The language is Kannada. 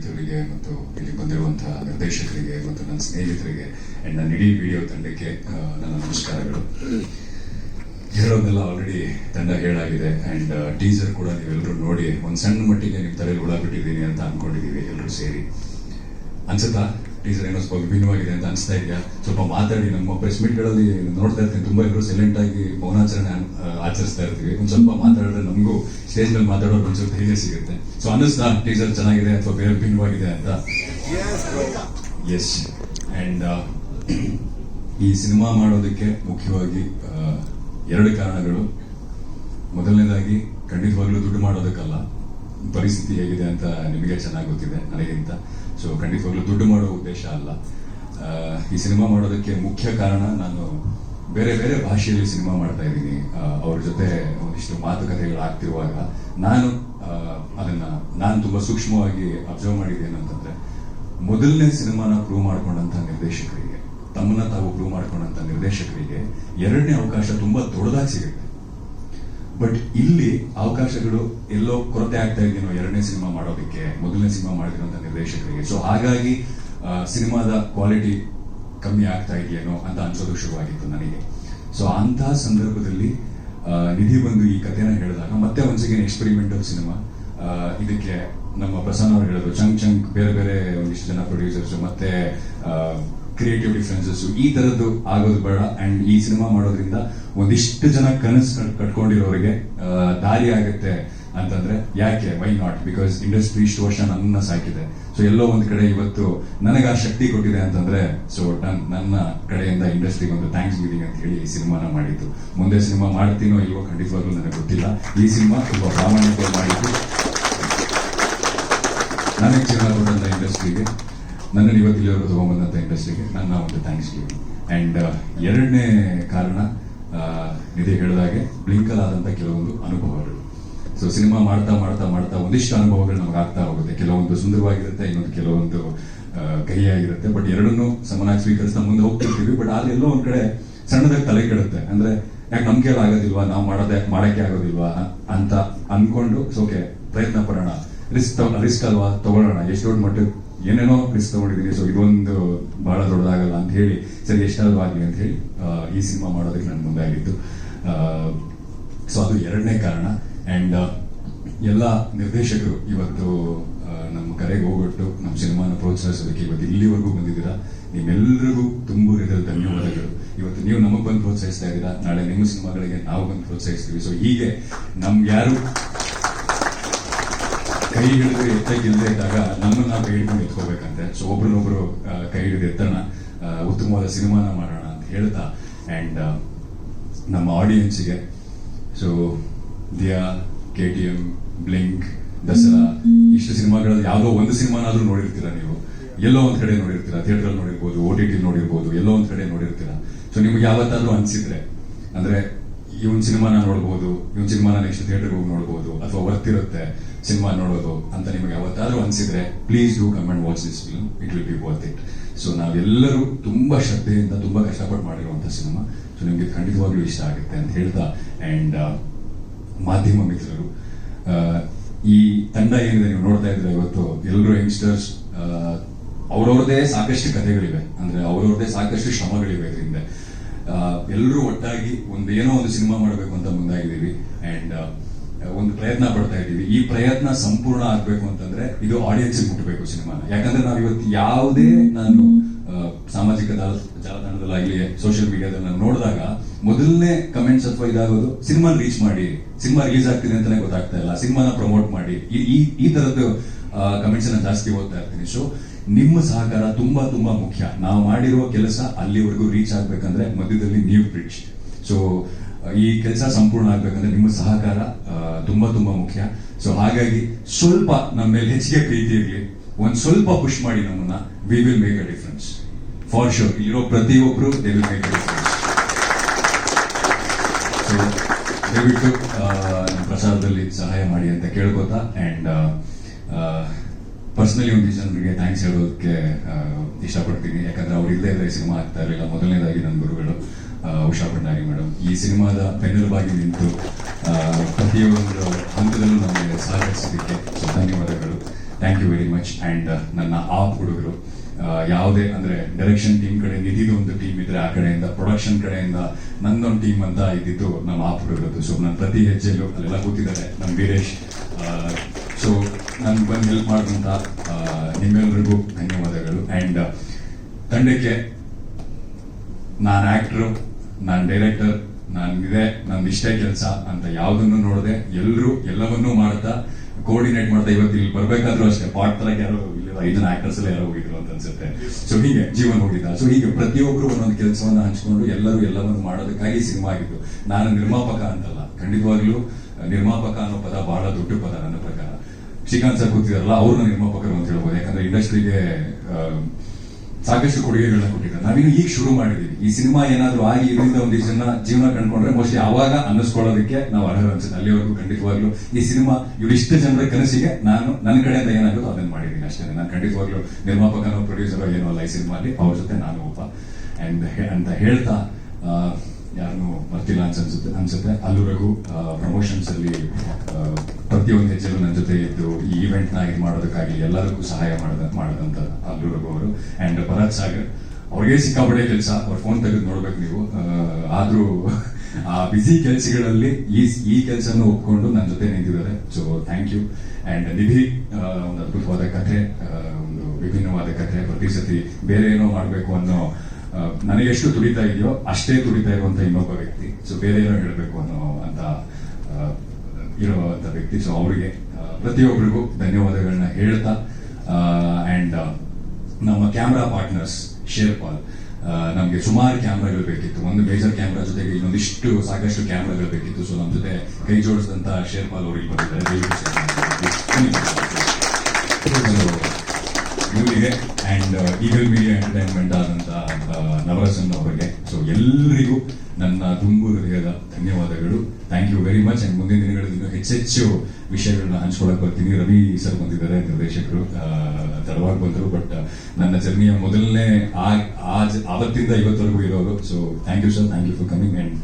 ಮಿತ್ರರಿಗೆ ಮತ್ತು ಇಲ್ಲಿ ಬಂದಿರುವಂತಹ ನಿರ್ದೇಶಕರಿಗೆ ಮತ್ತು ನನ್ನ ಸ್ನೇಹಿತರಿಗೆ ಅಂಡ್ ನನ್ನ ಇಡೀ ವಿಡಿಯೋ ತಂಡಕ್ಕೆ ನನ್ನ ನಮಸ್ಕಾರಗಳು. ಹೇಳೋದೆಲ್ಲ ಆಲ್ರೆಡಿ ತಂಡ ಹೇಳಾಗಿದೆ ಅಂಡ್ ಟೀಸರ್ ಕೂಡ ನೀವೆಲ್ಲರೂ ನೋಡಿ, ಒಂದು ಸಣ್ಣ ಮಟ್ಟಿಗೆ ನಿಮ್ಮ ತಲೆಯಲ್ಲಿ ಹುಳ ಬಿಟ್ಟಿದ್ದೀನಿ ಅಂತ ಅನ್ಕೊಂಡಿದ್ದೀವಿ ಎಲ್ಲರೂ ಸೇರಿ. ಅನ್ಸುತ್ತಾ? ಟೀಸರ್ ಏನೋ ಸ್ವಲ್ಪ ವಿಭಿನ್ನವಾಗಿದೆ ಅಂತ ಅನಿಸ್ತಾ ಇದೆಯಾ ಸ್ವಲ್ಪ ಮಾತಾಡಿ ನಮ್ಮ ಪ್ರೆಸ್ ಮೀಟ್ಗಳಲ್ಲಿ ನೋಡ್ತಾ ಇರ್ತೀನಿ. ತುಂಬಾ ಇಬ್ಬರು ಸೈಲೆಂಟ್ ಆಗಿ ಮೌನಾಚರಣೆ ಆಚರಿಸ್ತಾ ಇರ್ತೀವಿ. ಒಂದು ಸ್ವಲ್ಪ ಮಾತಾಡಿದ್ರೆ ನಮಗೂ ಸ್ಟೇಜ್ ಮೇಲೆ ಮಾತಾಡೋದು ಒಂದು ಸ್ವಲ್ಪ ಧೈರ್ಯ ಸಿಗುತ್ತೆ. ಸೊ ಅನ್ನಿಸ್ತಾ ಟೀಸರ್ ಚೆನ್ನಾಗಿದೆ ಅಥವಾ ಬೇರೆ ಭಿನ್ನವಾಗಿದೆ ಅಂತ? ಎಸ್ ಅಂಡ್ ಈ ಸಿನಿಮಾ ಮಾಡೋದಕ್ಕೆ ಮುಖ್ಯವಾಗಿ ಎರಡು ಕಾರಣಗಳು. ಮೊದಲನೇದಾಗಿ ಖಂಡಿತವಾಗ್ಲೂ ದುಡ್ಡು ಮಾಡೋದಕ್ಕಲ್ಲ. ಪರಿಸ್ಥಿತಿ ಹೇಗಿದೆ ಅಂತ ನಿಮಗೆ ಚೆನ್ನಾಗಿ ಗೊತ್ತಿದೆ ನನಗಿಂತ. ಸೊ ಖಂಡಿತವಾಗ್ಲೂ ದುಡ್ಡು ಮಾಡೋ ಉದ್ದೇಶ ಅಲ್ಲ. ಈ ಸಿನಿಮಾ ಮಾಡೋದಕ್ಕೆ ಮುಖ್ಯ ಕಾರಣ ನಾನು ಬೇರೆ ಬೇರೆ ಭಾಷೆಯಲ್ಲಿ ಸಿನಿಮಾ ಮಾಡ್ತಾ ಇದ್ದೀನಿ. ಅವ್ರ ಜೊತೆ ಒಂದಿಷ್ಟು ಮಾತುಕತೆಗಳು ಆಗ್ತಿರುವಾಗ ನಾನು ಅದನ್ನ ನಾನು ತುಂಬಾ ಸೂಕ್ಷ್ಮವಾಗಿ ಅಬ್ಸರ್ವ್ ಮಾಡಿದ್ದೇನೆ ಅಂತಂದ್ರೆ ಮೊದಲನೇ ಸಿನಿಮಾನ ಪ್ರೂವ್ ಮಾಡ್ಕೊಂಡಂತ ನಿರ್ದೇಶಕರಿಗೆ, ತಮ್ಮನ್ನ ತಾವು ಪ್ರೂವ್ ಮಾಡ್ಕೊಂಡಂತ ನಿರ್ದೇಶಕರಿಗೆ ಎರಡನೇ ಅವಕಾಶ ತುಂಬಾ ದೊಡ್ಡದಾಗಿ ಸಿಗುತ್ತೆ. ಬಟ್ ಇಲ್ಲಿ ಅವಕಾಶಗಳು ಎಲ್ಲೋ ಕೊರತೆ ಆಗ್ತಾ ಇದೆಯೋ ಎರಡನೇ ಸಿನಿಮಾ ಮಾಡೋದಕ್ಕೆ, ಮೊದಲನೇ ಸಿನಿಮಾ ಮಾಡಿರುವಂತಹ ನಿರ್ದೇಶಕರಿಗೆ. ಸೊ ಹಾಗಾಗಿ ಸಿನಿಮಾದ ಕ್ವಾಲಿಟಿ ಕಮ್ಮಿ ಆಗ್ತಾ ಇದೆಯೇನೋ ಅಂತ ಅನ್ಸೋದು ಶುರುವಾಗಿತ್ತು ನನಗೆ. ಸೊ ಅಂತಹ ಸಂದರ್ಭದಲ್ಲಿ ನಿಧಿ ಬಂದು ಈ ಕಥೆನ ಹೇಳಿದಾಗ, ಮತ್ತೆ ಒನ್ಸ್ ಅಗೇನ್ ಎಕ್ಸ್ಪೆರಿಮೆಂಟಲ್ ಸಿನಿಮಾ ಇದಕ್ಕೆ ನಮ್ಮ ಪ್ರಸನ್ನ ಅವರು ಹೇಳಿದ್ರು, ಚಂಗ್ ಚಂಗ್, ಬೇರೆ ಬೇರೆ ಒಂದಿಷ್ಟು ಜನ ಪ್ರೊಡ್ಯೂಸರ್ಸ್ ಮತ್ತೆ ಕ್ರಿಯೇಟಿವ್ ಡಿಫ್ರೆನ್ಸಸ್ ಈ ತರದ್ದು ಆಗೋದು ಬೇಡ. ಅಂಡ್ ಈ ಸಿನಿಮಾ ಮಾಡೋದ್ರಿಂದ ಒಂದಿಷ್ಟು ಜನ ಕನಸು ಕಟ್- ಕಟ್ಕೊಂಡಿರೋರಿಗೆ ದಾರಿ ಆಗುತ್ತೆ ಅಂತಂದ್ರೆ ಯಾಕೆ? ವೈ ನಾಟ್ ಬಿಕಾಸ್ ಇಂಡಸ್ಟ್ರಿ ಇಷ್ಟು ವರ್ಷ ನನ್ನ ಸಾಕಿದೆ. ಸೊ ಎಲ್ಲೋ ಒಂದ್ ಕಡೆ ಇವತ್ತು ನನಗೆ ಆ ಶಕ್ತಿ ಕೊಟ್ಟಿದೆ ಅಂತಂದ್ರೆ ಸೊ ನನ್ನ ಕಡೆಯಿಂದ ಇಂಡಸ್ಟ್ರಿಗೆ ಒಂದು ಥ್ಯಾಂಕ್ಸ್ ಗಿವಿಂಗ್ ಅಂತ ಹೇಳಿ ಈ ಸಿನಿಮಾನ ಮಾಡಿದ್ದು. ಮುಂದೆ ಸಿನಿಮಾ ಮಾಡ್ತೀನೋ ಇಲ್ವೋ ಖಂಡಿತವಾಗ್ಲೂ ನನಗೆ ಗೊತ್ತಿಲ್ಲ. ಈ ಸಿನಿಮಾ ತುಂಬಾ ಪ್ರಾಮಾಣಿಕವಾಗಿ ಮಾಡಿದ್ದು. ನನಗೆ ಜೀವನ ಇಂಡಸ್ಟ್ರಿಗೆ ನನ್ನನ್ನು ಇವತ್ತು ಇಲ್ಲಿವರೆಗೂ ತಗೊಂಡ್ಬಂದಂತ ಇಂಡಸ್ಟ್ರಿಗೆ ನನ್ನ ಒಂದು ಥ್ಯಾಂಕ್ಸ್ ಟು ಅಂಡ್ ಎರಡನೇ ಕಾರಣ ನಿಧಿ ಹೇಳಿದಾಗೆ ಬ್ಲಿಂಕಲ್ ಆದಂತ ಕೆಲವೊಂದು ಅನುಭವಗಳು. ಸೊ ಸಿನಿಮಾ ಮಾಡ್ತಾ ಮಾಡ್ತಾ ಮಾಡ್ತಾ ಒಂದಿಷ್ಟು ಅನುಭವಗಳು ನಮ್ಗೆ ಆಗ್ತಾ ಹೋಗುತ್ತೆ. ಕೆಲವೊಂದು ಸುಂದರವಾಗಿರುತ್ತೆ, ಇನ್ನೊಂದು ಕೆಲವೊಂದು ಕಹಿಯಾಗಿರುತ್ತೆ ಬಟ್ ಎರಡನ್ನೂ ಸಮನಾಗಿ ಸ್ವೀಕರಿಸ್ತಾ ಮುಂದೆ ಹೋಗ್ತಿರ್ತೀವಿ. ಬಟ್ ಅಲ್ಲಿ ಎಲ್ಲೋ ಒಂದ್ ಕಡೆ ಸಣ್ಣದಾಗಿ ತಲೆ ಕೆಡುತ್ತೆ. ಅಂದ್ರೆ, ಯಾಕೆ ನಮ್ ಕೈಲಿ ಆಗೋದಿಲ್ವಾ? ನಾವು ಮಾಡೋದೇ ಮಾಡಕ್ಕೆ ಆಗೋದಿಲ್ವಾ? ಅಂತ ಅನ್ಕೊಂಡು ಓಕೆ ಪ್ರಯತ್ನ ಪಡೋಣ. ರಿಸ್ಕ್ ರಿಸ್ಕ್ ಅಲ್ವಾ? ತಗೊಳ್ಳೋಣ. ಎಷ್ಟು ದೊಡ್ಡ ಮಟ್ಟಕ್ಕೆ ಏನೇನೋ ರಿಸ್ಕ್ ತಗೊಂಡಿದ್ದೀನಿ ಸೊ ಇದೊಂದು ಬಹಳ ದೊಡ್ಡದಾಗಲ್ಲ ಅಂತ ಹೇಳಿ, ಸರಿ, ಎಷ್ಟಾದ್ರೂ ಆಗಲಿ ಅಂತ ಹೇಳಿ ಈ ಸಿನಿಮಾ ಮಾಡೋದಕ್ಕೆ ನನ್ನ ಮುಂದೆ ಆಗಿತ್ತು ಸೊ, ಅದು ಎರಡನೇ ಕಾರಣ. ಅಂಡ್ ಎಲ್ಲ ನಿರ್ದೇಶಕರು ಇವತ್ತು ನಮ್ಮ ಕರೆಗೆ ಹೋಗ್ಬಿಟ್ಟು ನಮ್ಮ ಸಿನಿಮಾನ ಪ್ರೋತ್ಸಾಹಿಸೋದಕ್ಕೆ ಇವತ್ತು ಇಲ್ಲಿವರೆಗೂ ಬಂದಿದ್ದೀರಾ? ನಿಮ್ಮೆಲ್ಲರಿಗೂ ತುಂಬು ಹೃದಯದ ಧನ್ಯವಾದಗಳು. ಇವತ್ತು ನೀವು ನಮಗೆ ಬಂದು ಪ್ರೋತ್ಸಾಹಿಸ್ತಾ ಇದ್ದೀರಾ? ನಾಳೆ ನಿಮ್ಮ ಸಿನಿಮಾಗಳಿಗೆ ನಾವು ಬಂದು ಪ್ರೋತ್ಸಾಹಿಸ್ತೀವಿ. ಸೊ ಹೀಗೆ ನಮ್ಗೆ ಯಾರು ಕೈ ಹಿಡಿದು ಎತ್ತಕ್ಕಿಲ್ಲದೆ ಇದ್ದಾಗ ನಮ್ಮನ್ನ ನಾವು ಕೈ ಹಿಡ್ಕೊಂಡು ಎತ್ಕೋಬೇಕಂತೆ ಸೊ ಒಬ್ರನ್ನೊಬ್ರು ಕೈ ಹಿಡಿದು ಎತ್ತೋಣ ಉತ್ತಮವಾದ ಸಿನಿಮಾನ ಮಾಡೋಣ ಅಂತ ಹೇಳ್ತಾ ಆ್ಯಂಡ್ ನಮ್ಮ ಆಡಿಯನ್ಸಿಗೆ so Dia, K T M Blink, Dasara, ಇಷ್ಟು ಸಿನಿಮಾಗಳಲ್ಲಿ ಯಾವುದೋ ಒಂದು ಸಿನಿಮಾನಾದರೂ ನೋಡಿರ್ತೀರ ನೀವು. ಎಲ್ಲೋ ಒಂದು ಕಡೆ ನೋಡಿರ್ತೀರ ಥಿಯೇಟ್ರಲ್ಲಿ ನೋಡಿರ್ಬೋದು, ಓ ಟಿ ಟಿ ನೋಡಿರ್ಬೋದು, ಎಲ್ಲೋ ಒಂದು ಕಡೆ ನೋಡಿರ್ತೀರ. ಸೊ ನಿಮ್ಗೆ ಯಾವತ್ತಾದ್ರೂ ಅನಿಸಿದ್ರೆ, ಅಂದರೆ ಇವನ್ ಸಿನಿಮಾನ ನೋಡ್ಬೋದು ಇವನ್ ಸಿನಿಮಾನ ನೆಕ್ಸ್ಟ್ ಥಿಯೇಟರ್ಗೆ ಹೋಗಿ ನೋಡ್ಬೋದು, ಅಥವಾ ವರ್ತಿರುತ್ತೆ ಸಿನಿಮಾ ನೋಡೋದು ಅಂತ ನಿಮಗೆ ಯಾವತ್ತಾದ್ರೂ ಅನ್ಸಿದ್ರೆ please do come and watch this film it will be worth it so ನಾವೆಲ್ಲರೂ ತುಂಬಾ ಶ್ರದ್ಧೆಯಿಂದ ತುಂಬಾ ಕಷ್ಟಪಟ್ಟು ಮಾಡಿರುವಂತಹ ಸಿನಿಮಾ. ಸೊ ನಿಮಗೆ ಖಂಡಿತವಾಗ್ಲೂ ಇಷ್ಟ ಆಗುತ್ತೆ ಅಂತ ಹೇಳ್ತಾ ಅಂಡ್ ಮಾಧ್ಯಮ ಮಿತ್ರರು ಈ ತಂಡ ಏನಿದೆ ನೀವು ನೋಡ್ತಾ ಇದ್ರೆ ಇವತ್ತು ಎಲ್ಲರೂ ಯಂಗ್ಸ್ಟರ್ಸ್ ಅವ್ರವ್ರದೇ ಸಾಕಷ್ಟು ಕಥೆಗಳಿವೆ. ಅಂದ್ರೆ ಅವ್ರವ್ರದೇ ಸಾಕಷ್ಟು ಶ್ರಮಗಳಿವೆ ಇದರಿಂದ. ಎಲ್ಲರೂ ಒಟ್ಟಾಗಿ ಒಂದೇನೋ ಒಂದು ಸಿನಿಮಾ ಮಾಡಬೇಕು ಅಂತ ಮುಂದಾಗಿದ್ದೀವಿ. ಅಂಡ್ ಒಂದು ಪ್ರಯತ್ನ ಪಡ್ತಾ ಇದ್ದೀವಿ. ಈ ಪ್ರಯತ್ನ ಸಂಪೂರ್ಣ ಆಗ್ಬೇಕು ಅಂತಂದ್ರೆ ಇದು ಆಡಿಯನ್ಸ್ ಮುಟ್ಟಬೇಕು ಸಿನಿಮಾ ಯಾಕಂದ್ರೆ ನಾವು ಇವತ್ತು ಯಾವುದೇ ನಾನು ಸಾಮಾಜಿಕ ಜಾಲ- ಜಾಲತಾಣದಲ್ಲಾಗ್ಲಿ ಸೋಷಿಯಲ್ ಮೀಡಿಯಾದಲ್ಲಿ ನಾನು ನೋಡಿದಾಗ ಮೊದಲನೇ ಕಮೆಂಟ್ಸ್ ಅಥವಾ ಇದಾಗೋದು ಸಿನಿಮಾ ರೀಚ್ ಮಾಡಿ, ಸಿನಿಮಾ ರಿಲೀಸ್ ಆಗ್ತಿದೆ ಅಂತಾನೆ ಗೊತ್ತಾಗ್ತಾ ಇಲ್ಲ. ಸಿನಿಮಾನ ಪ್ರಮೋಟ್ ಮಾಡಿ. ಈ- ಈ ತರದ್ದು ಕಮೆಂಟ್ಸ್ ಅನ್ನ ಜಾಸ್ತಿ ಓದ್ತಾ ಇರ್ತೀನಿ. ಸೊ ನಿಮ್ಮ ಸಹಕಾರ ತುಂಬಾ ತುಂಬಾ ಮುಖ್ಯ. ನಾವು ಮಾಡಿರುವ ಕೆಲಸ ಅಲ್ಲಿವರೆಗೂ ರೀಚ್ ಆಗ್ಬೇಕಂದ್ರೆ ಮಧ್ಯದಲ್ಲಿ ನೀವು ಬ್ರಿಡ್ಜ್ ಸೊ ಈ ಕೆಲಸ ಸಂಪೂರ್ಣ ಆಗ್ಬೇಕಂದ್ರೆ ನಿಮ್ಮ ಸಹಕಾರ ತುಂಬಾ ತುಂಬಾ ಮುಖ್ಯ. ಸೊ ಹಾಗಾಗಿ ಸ್ವಲ್ಪ ನಮ್ಮ ಮೇಲೆ ಹೆಚ್ಚಿಗೆ ಪ್ರೀತಿ ಇರಲಿ. ಒಂದ್ ಸ್ವಲ್ಪ ಪುಷ್ ಮಾಡಿ ನಮ್ಮನ್ನ we will make a difference for sure ಇಲ್ಲಿರೋ ಪ್ರತಿಯೊಬ್ಬರು they will make a difference ದಯವಿಟ್ಟು ನಮ್ಮ ಪ್ರಸಾದದಲ್ಲಿ ಸಹಾಯ ಮಾಡಿ ಅಂತ ಕೇಳ್ಕೊತಾ ಅಂಡ್ ಪರ್ಸನಲಿ ಒಂದು ಜನರಿಗೆ ಥ್ಯಾಂಕ್ಸ್ ಹೇಳೋದಕ್ಕೆ ಇಷ್ಟಪಡ್ತೀನಿ. ಯಾಕಂದ್ರೆ ಅವ್ರು ಇಲ್ಲದೆ ಇದ್ರೆ ಸಿನಿಮಾ ಆಗ್ತಾ ಇರಲಿಲ್ಲ. ಮೊದಲನೇದಾಗಿ ನನ್ನ ಗುರುಗಳು ಉಷಾ ಭಂಡಾರಿ ಮೇಡಮ್ ಈ ಸಿನಿಮಾದ ಬೆನ್ನೆಲುಬಾಗಿ ನಿಂತು ಪ್ರತಿಯೊಂದು ಹಂತದಲ್ಲೂ ನಮಗೆ ಸಹಕರಿಸಲಿಕ್ಕೆ ಧನ್ಯವಾದಗಳು. Thank you very much and ನನ್ನ ಆ ಹುಡುಗರು ಯಾವುದೇ ಅಂದ್ರೆ ಡೈರೆಕ್ಷನ್ ಟೀಮ್ ಕಡೆ ನಿಧಿದು ಒಂದು ಟೀಮ್ ಇದ್ರೆ ಆ ಕಡೆಯಿಂದ ಪ್ರೊಡಕ್ಷನ್ ಕಡೆಯಿಂದ ನಂದೊಂದು ಟೀಮ್ ಅಂತ ಇದ್ದಿದ್ದು ನಮ್ಮ ಆ ಹುಡುಗರದ್ದು. ಸೊ ನನ್ನ ಪ್ರತಿ ಹೆಜ್ಜೆಯಲ್ಲೂ ಅಲ್ಲೆಲ್ಲ ಕೂತಿದ್ದಾರೆ ನಮ್ಮ ವೀರೇಶ್. ಸೊ ನನ್ಗೆ ಬಂದು ಹೆಲ್ಪ್ ಮಾಡಿದಂತ ನಿಮ್ಮೆಲ್ಲರಿಗೂ ಧನ್ಯವಾದಗಳು ಅಂಡ್ ತಂಡಕ್ಕೆ ನಾನು ಆಕ್ಟರ್ ನಾನು ಡೈರೆಕ್ಟರ್ ನನ್ನ ಇಷ್ಟೇ ಕೆಲಸ ಅಂತ ಯಾವ್ದನ್ನು ನೋಡದೆ, ಎಲ್ಲರೂ ಎಲ್ಲವನ್ನೂ ಮಾಡ್ತಾ ಕೋಆರ್ಡಿನೇಟ್ ಮಾಡ್ತಾ ಇವತ್ತು ಇಲ್ಲಿ ಬರ್ಬೇಕಾದ್ರೂ ಅಷ್ಟೇ. ಪಾಟ್ ತರ ಯಾರೋ ಇಲ್ಲಿ ಐದು ಆಕ್ಟರ್ಸ್ ಎಲ್ಲ ಯಾರೋ ಹೋಗಿದ್ರು ಅಂತ ಅನ್ಸುತ್ತೆ. ಸೊ ಹೀಗೆ ಜೀವನ ಹೋಗಿದ್ದ ಸೊ ಹೀಗೆ ಪ್ರತಿಯೊಬ್ಬರು ಒಂದೊಂದು ಕೆಲಸವನ್ನ ಹಂಚ್ಕೊಂಡು ಎಲ್ಲರೂ ಎಲ್ಲವನ್ನು ಮಾಡೋದಕ್ಕಾಗಿ ಸಿನಿಮಾ ಆಗಿದ್ದು. ನಾನು ನಿರ್ಮಾಪಕ ಅಂತಲ್ಲ. ಖಂಡಿತವಾಗ್ಲೂ ನಿರ್ಮಾಪಕ ಅನ್ನೋ ಪದ ಬಹಳ ದೊಡ್ಡ ಪದ ನನ್ನ ಪ್ರಕಾರ. ಶ್ರೀಕಾಂತ್ ಸರ್ ಕೂತಿದಾರಲ್ಲ, ಅವ್ರನ್ನ ನಿರ್ಮಾಪಕರು ಅಂತ ಹೇಳ್ಬೋದು. ಯಾಕಂದ್ರೆ ಇಂಡಸ್ಟ್ರಿಗೆ ಸಾಕಷ್ಟು ಕೊಡುಗೆಗಳನ್ನ ಕೊಟ್ಟಿದ್ದಾರೆ. ನಾವೀಗ ಈಗ ಶುರು ಮಾಡಿದೀವಿ ಈ ಸಿನಿಮಾ ಏನಾದರೂ ಆಗಿ ಇದರಿಂದ ಒಂದಿಷ್ಟು ಜನ ಜೀವನ ಕಂಡ್ಕೊಂಡ್ರೆ ಮೋಸ್ಟ್ಲಿ ಆವಾಗ ಅನ್ನಿಸ್ಕೊಳ್ಳೋದಕ್ಕೆ ನಾವು ಅರ್ಹ ಅನ್ಸುತ್ತೆ. ಅಲ್ಲಿವರೆಗೂ ಖಂಡಿತವಾಗ್ಲೂ ಈ ಸಿನಿಮಾ ಇವರಿಷ್ಟು ಜನರ ಕನಸಿಗೆ ನಾನು ನನ್ನ ಕಡೆಯಿಂದ ಏನಾಗುತ್ತೋ ಅದನ್ನ ಮಾಡಿದ್ದೀನಿ ಅಷ್ಟೇ. ನಾನು ಖಂಡಿತವಾಗ್ಲೂ ನಿರ್ಮಾಪಕನೋ ಪ್ರೊಡ್ಯೂಸರೋ ಏನೋ ಅಲ್ಲ ಈ ಸಿನಿಮಾಲಿ ಅವ್ರ ಜೊತೆ ನಾನು ಒಬ್ಬ. ಅಂಡ್ ಅಂತ ಹೇಳ್ತಾ ಯಾರನ್ನು ಬರ್ತಿಲ್ಲ ಅಂತ ಅನ್ಸುತ್ತೆ ಅನ್ಸುತ್ತೆ. ಅಲ್ಲಿವರೆಗೂ ಪ್ರಮೋಷನ್ಸ್ ಅಲ್ಲಿ ಪ್ರತಿಯೊಂದು ಹೆಜ್ಜೆಲು ನನ್ನ ಜೊತೆ ಇದ್ದು, ಈ ಇವೆಂಟ್ನ ಇದು ಮಾಡೋದಕ್ಕಾಗಿ ಎಲ್ಲರಿಗೂ ಸಹಾಯ ಮಾಡದ, ಮಾಡದಂತ ಅಲ್ಲಿವರೆಗೂ ಅವರು. ಅಂಡ್ ಭರತ್ ಸಾಗರ್, ಅವ್ರಿಗೆ ಸಿಕ್ಕಾಪಟ್ಟೆ ಕೆಲಸ. ಅವ್ರ ಫೋನ್ ತೆಗೆದು ನೋಡ್ಬೇಕು ನೀವು. ಆದ್ರೂ, ಆ ಬಿಸಿ ಕೆಲಸಗಳಲ್ಲಿ ಈ ಈ ಕೆಲಸನ ಒಪ್ಕೊಂಡು ನನ್ನ ಜೊತೆ ನಿಂತಿದ್ದಾರೆ. So thank you and Nidhi ಒಂದು ಅದ್ಭುತವಾದ ಕಥೆ ಒಂದು ವಿಭಿನ್ನವಾದ ಕಥೆ. ಪ್ರತಿ ಸತಿ ಬೇರೆ ಏನೋ ಮಾಡಬೇಕು ಅನ್ನೋ ನನಗೆ ಎಷ್ಟು ತುಡಿತಾ ಇದೆಯೋ ಅಷ್ಟೇ ದುಡಿತಾ ಇರುವಂತ ಇನ್ನೊಬ್ಬ ವ್ಯಕ್ತಿ. ಸೊ ಬೇರೆ ಏನೋ ಹೇಳಬೇಕು ಅನ್ನೋ ಅಂತ ಇರುವಂತ ವ್ಯಕ್ತಿ. ಸೊ ಅವರಿಗೆ ಪ್ರತಿಯೊಬ್ಬರಿಗೂ ಧನ್ಯವಾದಗಳನ್ನ ಹೇಳ್ತಾ ಅಂಡ್ ನಮ್ಮ ಕ್ಯಾಮ್ರಾ ಪಾರ್ಟ್ನರ್ಸ್ ಶೇರ್ಪಾಲ್ ನಮಗೆ ಸುಮಾರು ಕ್ಯಾಮ್ರಾಗಳು ಬೇಕಿತ್ತು. ಒಂದು ಮೇಜರ್ ಕ್ಯಾಮ್ರಾ ಜೊತೆಗೆ ಇನ್ನೊಂದಿಷ್ಟು ಸಾಕಷ್ಟು ಕ್ಯಾಮ್ರಾಗಳು ಬೇಕಿತ್ತು. ಸೊ ನಮ್ಮ ಜೊತೆ ಕೈ ಜೋಡಿಸಿದಂತ ಶೇರ್ಪಾಲ್ ಅವರಿಗೆ ಬಂದಿದ್ದಾರೆ ದಯವಿಟ್ಟು ಶೇರ್ಪಾಲ್ ಇವರಿಗೆ ಅಂಡ್ ಈಗಲ್ ಮೀಡಿಯಾ ಎಂಟರ್ಟೈನ್ಮೆಂಟ್ ಆದಂತ ನವರಸನ್ ಅವರಿಗೆ. ಸೊ ಎಲ್ಲರಿಗೂ ನನ್ನ ತುಂಬು ಹೃದಯದ ಧನ್ಯವಾದಗಳು. Thank you very much and ಮುಂದಿನ ದಿನಗಳಲ್ಲಿ ಇನ್ನೂ ಹೆಚ್ಚೆಚ್ಚು ವಿಷಯಗಳನ್ನ ಹಂಚ್ಕೊಳಕ್ ಬರ್ತೀನಿ. ರವಿ ಸರ್ ಬಂದಿದ್ದಾರೆ ನಿರ್ದೇಶಕರು. ತಡವಾಗಿ ಬಂದರು ಬಟ್ ನನ್ನ ಜರ್ನಿಯ ಮೊದಲನೇ ಆವತ್ತಿಂದ ಇವತ್ತವರೆಗೂ ಇರೋರು. So thank you sir thank you for coming and